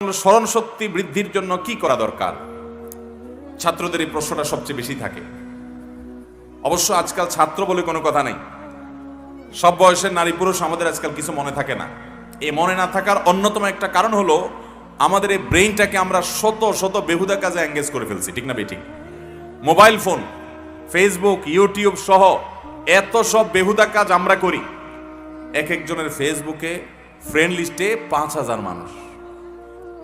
স্মরণ শক্তি বৃদ্ধির জন্য কি করা দরকার? ছাত্রদের এই প্রশ্নটা সবচেয়ে বেশি থাকে। অবশ্য আজকাল ছাত্র বলে কোনো কথা নেই। সব বয়সের নারী পুরুষ আমাদের আজকাল কিছু মনে থাকে না। এই মনে না থাকার অন্যতম একটা কারণ হলো, আমাদের এই ব্রেইনটাকে আমরা শত শত বেহুদা কাজে এঙ্গেজ করে ফেলছি, ঠিক না বেঠিক মোবাইল ফোন ফেসবুক ইউটিউব সহ এত সব বেহুদা কাজ আমরা করি। এক একজনের ফেসবুকে ফ্রেন্ড লিস্টে পাঁচ হাজার মানুষ।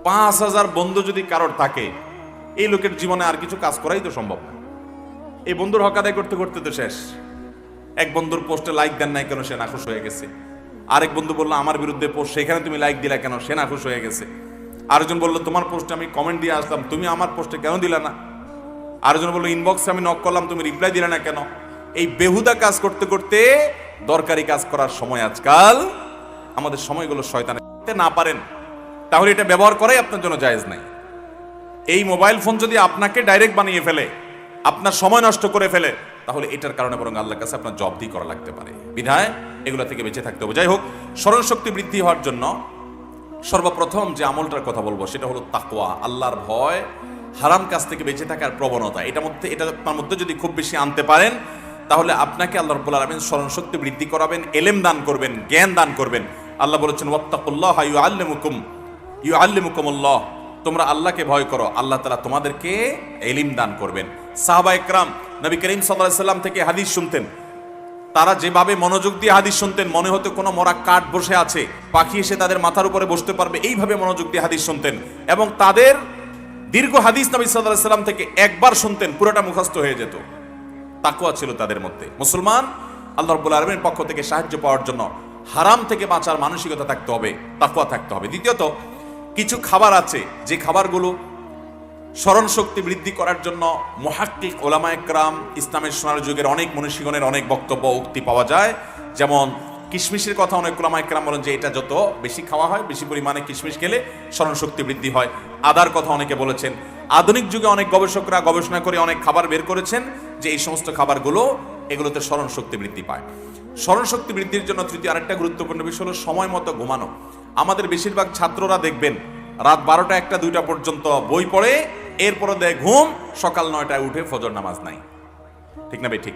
পাঁচ হাজার বন্ধু যদি কারোর থাকে, এই লোকের জীবনে আর কিছু কাজ করাই তো সম্ভব না। এই বন্ধুর হক আদায় করতে করতে তো শেষ। এক বন্ধুর পোস্টে লাইক দেন নাই কেন, সে নাখুশ হয়ে গেছে। আরেক বন্ধু বলল, আমার বিরুদ্ধে পোস্ট সেখানে তুমি লাইক দিলা কেন, সে নাখুশ হয়ে গেছে। আরেকজন বলল, তোমার পোস্টে আমি কমেন্ট দিয়ে আসলাম, তুমি আমার পোস্টে কেন দিলা না? আরেকজন বলল ইনবক্সে আমি নক করলাম, তুমি রিপ্লাই দিলে না কেন? এই বেহুদা কাজ করতে করতে দরকারি কাজ করার সময় আজকাল আমাদের সময়গুলো শয়তানে না পারেন। তাহলে এটা ব্যবহার করাই আপনার জন্য জায়েজ নাই। এই মোবাইল ফোন যদি আপনাকে ডাইরেক্ট বানিয়ে ফেলে, আপনার সময় নষ্ট করে ফেলে, তাহলে এটার কারণে বরং আল্লাহর কাছে আপনার জব্দি করা লাগতে পারে। বিধায় এগুলো থেকে বেঁচে থাকতে হবে। যাই হোক স্মরণ শক্তি বৃদ্ধি হওয়ার জন্য সর্বপ্রথম যে আমলটার কথা বলব, সেটা হলো তাকোয়া আল্লাহর ভয়, হারাম কাজ থেকে বেঁচে থাকার প্রবণতা। এটা মধ্যে এটা আপনার মধ্যে যদি খুব বেশি আনতে পারেন, তাহলে আপনাকে আল্লাহ রব্বুল আলমিন স্মরণ শক্তি বৃদ্ধি করাবেন, এলেম দান করবেন, জ্ঞান দান করবেন। আল্লাহ বলেছেন, ওয়াত্তাকুল্লাহ আল্লেমুকুম ইউ আল্লিমুকুমুল্লাহ তোমরা আল্লাহকে ভয় করো, আল্লাহ তালা তোমাদেরকে এলিম দান করবেন। সাহাবা একরাম, নবী করিম সাল্লাম থেকে হাদিস শুনতেন। তারা যেভাবে মনোযোগ দিয়ে হাদিস শুনতেন, মনে হতো কোনো মরা কাঠ বসে আছে, পাখি এসে তাদের মাথার উপরে বসতে পারবে, এইভাবে মনোযোগ দিয়ে হাদিস শুনতেন। এবং তাদের দীর্ঘ হাদিস নবী সাল্লাহ সাল্লাম থেকে একবার শুনতেন, পুরোটা মুখস্থ হয়ে যেত। তাকুয়া ছিল তাদের মধ্যে। মুসলমান, আল্লাহ রব্বুল আলমের পক্ষ থেকে সাহায্য পাওয়ার জন্য হারাম থেকে বাঁচার মানসিকতা থাকতে হবে তাকুয়া থাকতে হবে। দ্বিতীয়ত কিছু খাবার আছে, যে খাবারগুলো স্মরণ শক্তি বৃদ্ধি করার জন্য মহাক্কিক ওলামা ইসলামের সোনার যুগের অনেক মনীষীগণের অনেক বক্তব্য উক্তি পাওয়া যায়। যেমন কিশমিশের কথা অনেক ওলামা একরাম বলেন যে এটা যত বেশি খাওয়া হয়, বেশি পরিমাণে কিশমিশ খেলে স্মরণ শক্তি বৃদ্ধি হয়। আদার কথা অনেকে বলেছেন। আধুনিক যুগে অনেক গবেষকরা গবেষণা করে অনেক খাবার বের করেছেন যে এই সমস্ত খাবারগুলো এগুলোতে স্মরণ শক্তি বৃদ্ধি পায়। স্মরণ শক্তি বৃদ্ধির জন্য তৃতীয় আরেকটা গুরুত্বপূর্ণ বিষয় হলো সময় মতো ঘুমানো। আমাদের বেশিরভাগ ছাত্ররা দেখবেন, রাত বারোটা একটা দুইটা পর্যন্ত বই পড়ে, এরপরে দেয় ঘুম, সকাল নয়টায় উঠে ফজর নামাজ নাই। ঠিক না ভাই? ঠিক।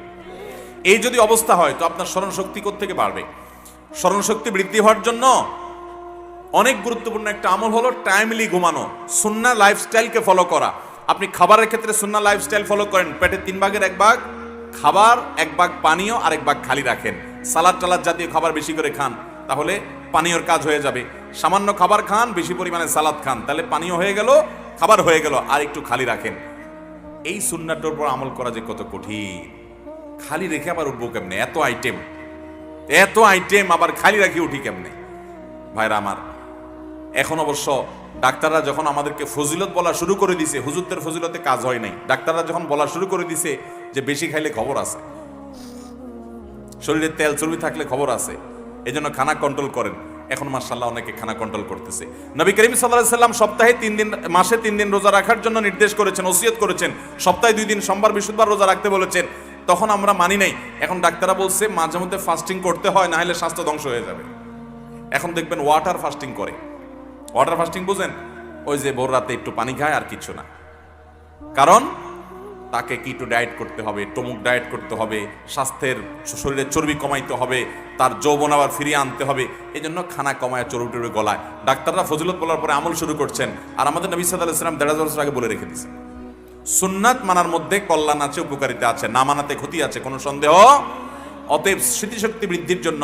এই যদি অবস্থা হয়, তো আপনার স্মরণ শক্তি থেকে বাড়বে? স্মরণ শক্তি বৃদ্ধি হওয়ার জন্য অনেক গুরুত্বপূর্ণ একটা আমল হলো টাইমলি ঘুমানো সুন্না লাইফস্টাইলকে ফলো করা। আপনি খাবারের ক্ষেত্রে সুন্না লাইফস্টাইল ফলো করেন পেটে তিন ভাগের এক ভাগ খাবার, এক ভাগ পানীয় আর এক ভাগ খালি রাখেন। সালাদ টালাদ জাতীয় খাবার বেশি করে খান, তাহলে পানীয়র কাজ হয়ে যাবে। সামান্য খাবার খান, বেশি পরিমাণে সালাদ খান। তাহলে পানীয় হয়ে গেল, খাবার হয়ে গেল, আর একটু খালি রাখেন। এই সুন্নাটার উপর আমল করা যে কত কঠিন। খালি রেখে আবার উঠবো কেমনে? এত আইটেম এত আইটেম আবার খালি রাখি উঠি কেমনে? ভাইরা আমার, এখন অবশ্য ডাক্তাররা যখন আমাদেরকে ফজিলত বলা শুরু করে দিছে, হুজুরদের ফজিলতে কাজ হয় নাই। ডাক্তাররা যখন বলা শুরু করে দিছে যে বেশি খাইলে খবর আছে। শরীরে তেল চর্বি থাকলে খবর আছে। এই জন্য খানা কন্ট্রোল করেন। এখন মার্শাল্লাহ অনেকে খানা কন্ট্রোল করতেছে। নবী করিম সাল্লাহ সাল্লাম সপ্তাহে তিন দিন, মাসে তিন দিন রোজা রাখার জন্য নির্দেশ করেছেন, ওসিয়ত করেছেন। সপ্তাহে দুই দিন, সোমবার, বৃহস্পতিবার রোজা রাখতে বলেছেন। তখন আমরা মানি নাই। এখন ডাক্তাররা বলছে, মাঝে মধ্যে ফাস্টিং করতে হয় না হলে স্বাস্থ্য ধ্বংস হয়ে যাবে। এখন দেখবেন ওয়াটার ফাস্টিং করে। ওয়াটার ফাস্টিং বুঝেন? ওই যে ভোর রাতে একটু পানি খায় আর কিছু না। কারণ তাকে কিটো ডায়েট করতে হবে টমুক ডায়েট করতে হবে, স্বাস্থ্যের, শরীরের চর্বি কমাইতে হবে, তার যৌবন আবার ফিরিয়ে আনতে হবে এই জন্য খানা কমায় চর্বি টর্বি গলায়। ডাক্তাররা ফজিলত বলার পরে আমল শুরু করছেন, আর আমাদের নবী সাল্লাহ ইসলাম দেড় হাজার বছর আগে বলে রেখে দিয়েছে সুন্নাত মানার মধ্যে কল্যাণ আছে, উপকারিতা আছে, না মানাতে ক্ষতি আছে, কোনো সন্দেহ? অতএব স্মৃতিশক্তি বৃদ্ধির জন্য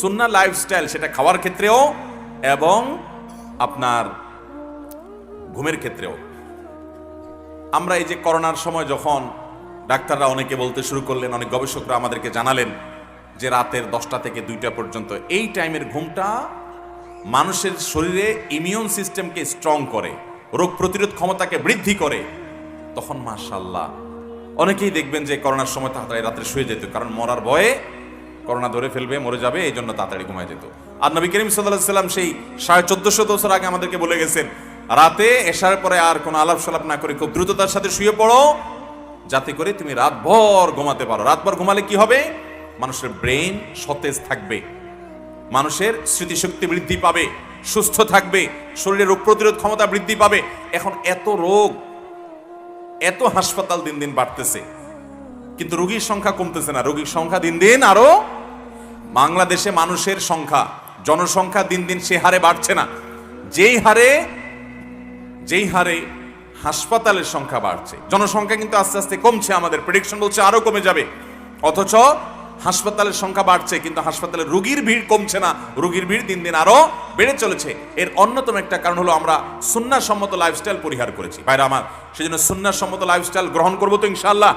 সুন্না লাইফস্টাইল সেটা খাওয়ার ক্ষেত্রেও এবং আপনার ঘুমের ক্ষেত্রেও। আমরা এই যে করোনার সময় যখন ডাক্তাররা অনেকে বলতে শুরু করলেন, অনেক গবেষকরা আমাদেরকে জানালেন যে রাতের দশটা থেকে দুইটা পর্যন্ত, এই টাইমের ঘুমটা মানুষের শরীরে ইমিউন সিস্টেমকে স্ট্রং করে, রোগ প্রতিরোধ ক্ষমতাকে বৃদ্ধি করে। তখন মাশাল্লাহ অনেকেই দেখবেন যে করোনার সময় তাড়াতাড়ি রাত্রে শুয়ে যেত, কারণ মরার ভয়ে করোনা ধরে ফেলবে, মরে যাবে, এই জন্য তাড়াতাড়ি ঘুমায় যেত। আর নবী করিম সাল্লাহ সাল্লাম সেই সাড়ে চোদ্দশো বছর আগে আমাদেরকে বলে গেছেন রাতে এসার পরে আর কোনো আলাপ সালাপ না করে খুব দ্রুততার সাথে শুয়ে পড়ো। যাতে করে তুমি রাতভর ঘুমাতে পারো। রাতভর ঘুমালে কি হবে? মানুষের ব্রেন সতেজ থাকবে। মানুষের স্মৃতিশক্তি বৃদ্ধি পাবে। সুস্থ থাকবে। শরীরে রোগ প্রতিরোধ ক্ষমতা বৃদ্ধি পাবে। এখন এত রোগ, এত হাসপাতাল দিন দিন বাড়তেছে। কিন্তু রোগীর সংখ্যা কমতেছে না। রোগীর সংখ্যা দিন দিন আরও বাংলাদেশে মানুষের সংখ্যা, জনসংখ্যা দিন দিন সে হারে বাড়ছে না। যেই হারে যেই হারে হাসপাতালের সংখ্যা বাড়ছে, জনসংখ্যা কিন্তু আস্তে আস্তে কমছে, আমাদের প্রেডিকশন বলছে আরও কমে যাবে। অথচ হাসপাতালের সংখ্যা বাড়ছে, কিন্তু হাসপাতালে রুগীর ভিড় কমছে না, রুগীর ভিড় দিন দিন আরও বেড়ে চলেছে। এর অন্যতম একটা কারণ হলো আমরা সুন্নাসম্মত লাইফস্টাইল পরিহার করেছি। বাইরে আমার সেই সেজন্য সুন্নাসম্মত লাইফস্টাইল গ্রহণ করব তো ইনশাল্লাহ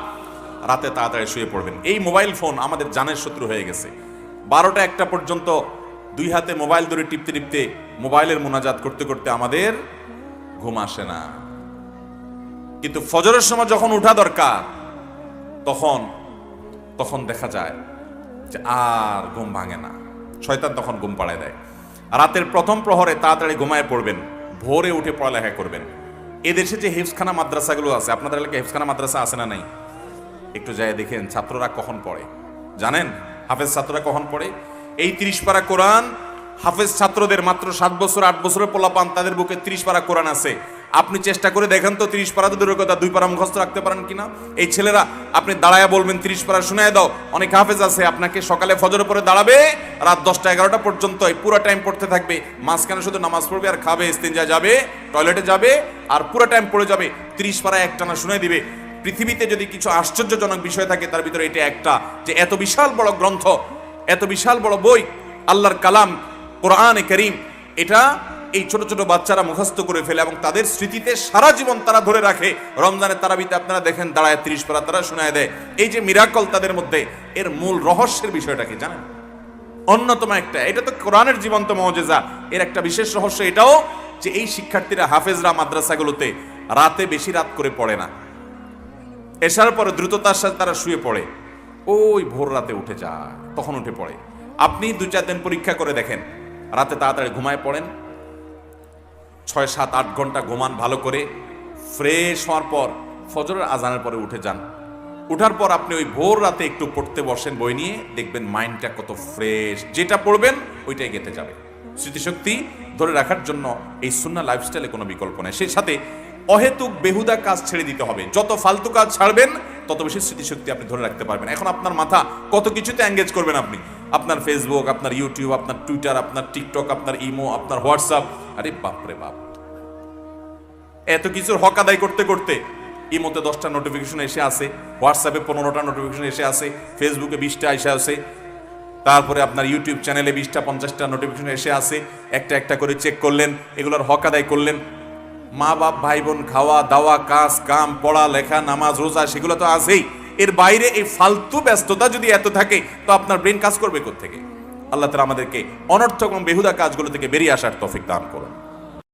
রাতে তাড়াতাড়ি শুয়ে পড়বেন। এই মোবাইল ফোন আমাদের জানের শত্রু হয়ে গেছে। বারোটা একটা পর্যন্ত দুই হাতে মোবাইল ধরে টিপতে টিপতে মোবাইলের মোনাজাত করতে করতে আমাদের ঘুম আসে না। কিন্তু ফজরের সময় যখন উঠা দরকার, তখন তখন দেখা যায় যে আর ঘুম ভাঙে না। শয়তান তখন ঘুম পাড়ায় দেয়। রাতের প্রথম প্রহরে তাড়াতাড়ি ঘুমায় পড়বেন, ভোরে উঠে পড়ালেখা করবেন। এদেশে যে হেফসখানা মাদ্রাসাগুলো আছে, আপনাদের এলাকায় হেফসখানা মাদ্রাসা আছে না নাই? একটু যায় দেখেন, ছাত্ররা কখন পড়ে? জানেন? হাফেজ ছাত্ররা কখন পড়ে? এই তিরিশ পারা কোরআন হাফেজ ছাত্রদের মাত্র সাত বছর, আট বছরের পোলা পান তাদের বুকে তিরিশ পারা কোরআন আছে। আপনি চেষ্টা করে দেখেন তো, তিরিশ পারা দূরের কথা দুই পারা মুখস্থ রাখতে পারেন কিনা এই ছেলেরা, আপনি দাঁড়ায় বলবেন, তিরিশ পারা শুনে দাও। অনেক হাফেজ আছে, আপনাকে সকালে ফজরের পরে দাঁড়াবে, রাত দশটা এগারোটা পর্যন্ত এই পুরো টাইম পড়তে থাকবে। মাঝখানে শুধু নামাজ পড়বে আর খাবে, ইস্তেঞ্জা যাবে টয়লেটে যাবে, আর পুরো টাইম পড়ে যাবে। তিরিশ পারা একটানা শুনে দিবে। পৃথিবীতে যদি কিছু আশ্চর্যজনক বিষয় থাকে, তার ভিতরে এটা একটা, যে এত বিশাল বড় গ্রন্থ, এত বিশাল বড় বই, আল্লাহর কালাম কোরআনে করিম, এটা এই ছোট ছোট বাচ্চারা মুখস্থ করে ফেলে এবং তাদের স্মৃতিতে সারা জীবন তারা ধরে রাখে। রমজানের তারাবিতে আপনারা দেখেন, দাঁড়ায় ত্রিশ পারা তারা শোনায় দেয়। এই যে মিরাকল তাদের মধ্যে, এর মূল রহস্যের বিষয়টা কি জানেন? অন্যতম একটা, এটা তো কোরআনের জীবন্ত মজেজা। এর একটা বিশেষ রহস্য এটাও যে এই শিক্ষার্থীরা হাফেজরা মাদ্রাসাগুলোতে রাতে বেশি রাত করে পড়ে না। এসার পরে দ্রুততার সাথে তারা শুয়ে পড়ে। ওই ভোর রাতে উঠে যায়, তখন উঠে পড়ে। আপনি দু চার দিন পরীক্ষা করে দেখেন রাতে তাড়াতাড়ি ঘুমায় পড়েন। ছয়, সাত, আট ঘণ্টা ঘুমান ভালো করে। ফ্রেশ হওয়ার পর ফজরের আজানের পরে উঠে যান। উঠার পর আপনি ওই ভোর রাতে একটু পড়তে বসেন বই নিয়ে, দেখবেন মাইন্ডটা কত ফ্রেশ। যেটা পড়বেন ওইটাই গেতে যাবে। স্মৃতিশক্তি ধরে রাখার জন্য এই সুন্না লাইফস্টাইলে কোনো বিকল্প নেই। সেই সাথে অহেতুক বেহুদা কাজ ছেড়ে দিতে হবে। যত ফালতু কাজ ছাড়বেন, তত বেশি স্মৃতিশক্তি আপনি ধরে রাখতে পারবেন। এখন আপনার মাথা কত কিছুতে এঙ্গেজ করবেন আপনি? আপনার ফেসবুক আপনার ইউটিউব আপনার টুইটার আপনার টিকটক আপনার ইমো আপনার হোয়াটসঅ্যাপ আরে বাপরে বাপ। এত কিছুর হক আদায় করতে করতে ইমোতে দশটা নোটিফিকেশন এসে আসে হোয়াটসঅ্যাপে পনেরোটা নোটিফিকেশন এসে আসে ফেসবুকে বিশটা এসে আসে তারপরে আপনার ইউটিউব চ্যানেলে বিশটা, পঞ্চাশটা নোটিফিকেশন এসে আসে একটা একটা করে চেক করলেন, এগুলোর হক আদায় করলেন। মা বাপ ভাই বোন খাওয়া দাওয়া কাজ, কাম পড়া লেখা নামাজ, রোজা, সেগুলো তো আছেই। এর বাইরে এই ফালতু ব্যস্ততা যদি এত থাকে, তো আপনার ব্রেন কাজ করবে থেকে আল্লাহ তালা আমাদেরকে অনর্থক এবং বেহুদা কাজগুলো থেকে বেরিয়ে আসার তফিক দান করুন।